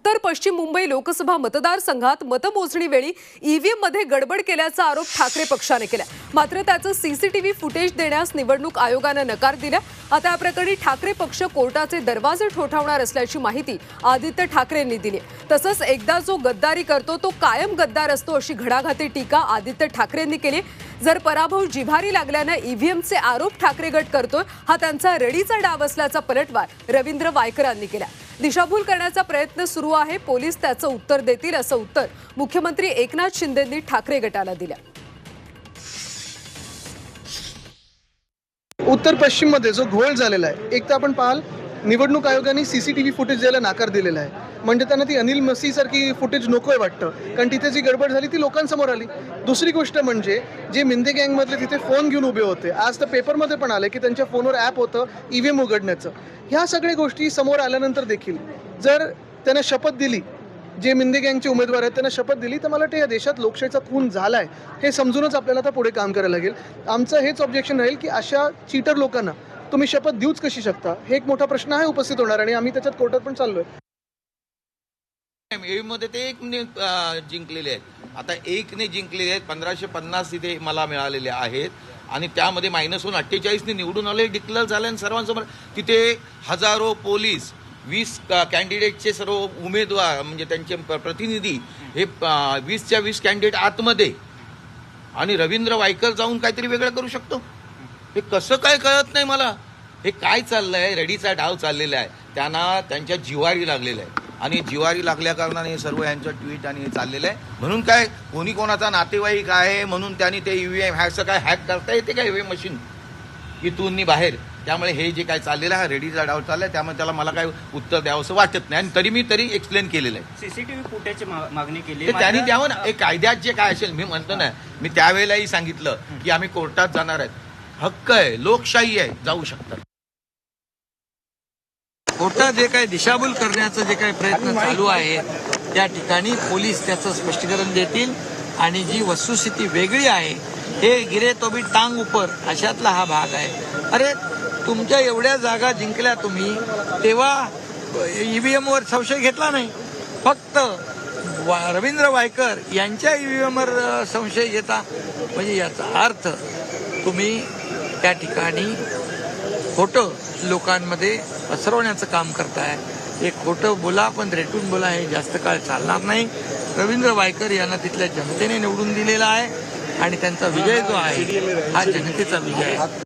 उत्तर पश्चिम मुंबई लोकसभा मतदारसंघात मतमोजणीवेळी ईव्हीएममध्ये गडबड केल्याचा आरोप ठाकरे पक्षाने केला. मात्र त्याचं सीसीटीव्ही फुटेज देण्यास निवडणूक आयोगानं नकार दिला. आता या प्रकरणी ठाकरे पक्ष कोर्टाचे दरवाजे ठोठावणार असल्याची माहिती आदित्य ठाकरेंनी दिली तसंच एकदा जो गद्दारी करतो तो कायम गद्दार असतो अशी घडाघाती टीका आदित्य ठाकरेंनी केली जर पराभव जिव्हारी लागल्यानं ईव्हीएमचे आरोप ठाकरे गट करतोय हा त्यांचा रडीचा डाव असल्याचा पलटवार रवींद्र वायकरांनी केला दिशाभूल करण्याचा प्रयत्न सुरू आहे. पोलीस त्याचं उत्तर देतील असं उत्तर मुख्यमंत्री एकनाथ शिंदेंनी ठाकरे गटाला दिलं. उत्तर पश्चिममध्ये जो घोळ झालेला आहे एक तर आपण पाहाल निवडणूक आयोगाने सीसीटीव्ही फुटेज द्यायला नाकार दिलेला आहे. म्हणजे त्यांना ती अनिल मसी सारखी फुटेज आहे वाटतं. कारण तिथे जी गडबड झाली ती लोकांसमोर आली. दुसरी गोष्ट म्हणजे जे मिंदे गँगमधले तिथे फोन घेऊन उभे होते. आज तर पेपरमध्ये पण आले की त्यांच्या फोनवर ॲप होतं ई व्ही एम उघडण्याचं. ह्या सगळ्या गोष्टी समोर आल्यानंतर देखील जर त्यांना शपथ दिली जे मिंदे गँगचे उमेदवार आहेत त्यांना शपथ दिली तर मला वाटतं या देशात लोकशाहीचा खून झाला आहे हे समजूनच आपल्याला आता पुढे काम करायला लागेल. आमचं हेच ऑब्जेक्शन राहील की अशा चीटर लोकांना तुम्ही शपथ देऊच कशी शकता? हे एक मोठा प्रश्न आहे उपस्थित होणार आणि आम्ही त्याच्यात कोर्टात पण चाललो आहे मध्ये ते एकने जिंकलेले आहेत. आता एकने जिंकलेले आहेत पंधराशे पन्नास तिथे मला मिळालेले आहेत. आणि त्यामध्ये मायनस होऊन अठ्ठेचाळीसने निवडून आले डिक्लेअर झाले आणि सर्वांसमोर तिथे हजारो पोलीस वीस कॅन्डिडेटचे सर्व उमेदवार म्हणजे त्यांचे प- प्रतिनिधी हे वीसच्या वीस कॅन्डिडेट आतमध्ये. आणि रवींद्र वायकर जाऊन काहीतरी वेगळं करू शकतो. हे कसं काय कळत नाही मला. हे काय चाललंय? रेडीचा डाव चाललेला आहे. त्यांना त्यांच्या जिवारी लागलेला आहे. आणि जिवारी लागल्या कारणाने हे सर्व यांचं ट्विट आणि चाललेलं आहे. म्हणून काय कोणी कोणाचा नातेवाईक आहे म्हणून त्यांनी ते ईव्हीएम हॅकचं काय हॅक करता येते का ईव्हीएम मशीन इथून नी बाहेर. त्यामुळे हे जे काय चाललेलं आहे हा रेडीचा डाव चाललाय त्यामुळे त्याला मला काय उत्तर द्यावं असं वाटत नाही. आणि तरी मी तरी एक्सप्लेन केलेलं आहे. सीसीटीव्ही फुटेजची मागणी केली. त्यांनी द्यावं ना. हे कायद्यात जे काय असेल मी म्हणतो ना मी त्यावेळेलाही सांगितलं की आम्ही कोर्टात जाणार आहेत. हक्क आहे लोकशाही आहे जाऊ शकतात. कोर्टात जे काही दिशाभूल करण्याचं जे काही प्रयत्न चालू आहे त्या ठिकाणी पोलीस त्याचं स्पष्टीकरण देतील आणि जी वस्तुस्थिती वेगळी आहे हे गिरे तो बी टांग उपर अशातला हा भाग आहे. अरे तुमच्या एवढ्या जागा जिंकल्या तुम्ही तेव्हा ईव्हीएम वर संशय घेतला नाही. फक्त वा- रवींद्र वायकर यांच्या ईव्हीएम वर अ, संशय घेता म्हणजे याचा अर्थ तुम्ही त्या ठिकाणी खोटं लोकांमध्ये पसरवण्याचं काम करताय. हे खोटं बोला पण रेटून बोला हे जास्त काळ चालणार नाही. रवींद्र वायकर यांना तिथल्या जनतेने निवडून दिलेला आहे आणि त्यांचा विजय जो आहे हा जनतेचा विजय आहे.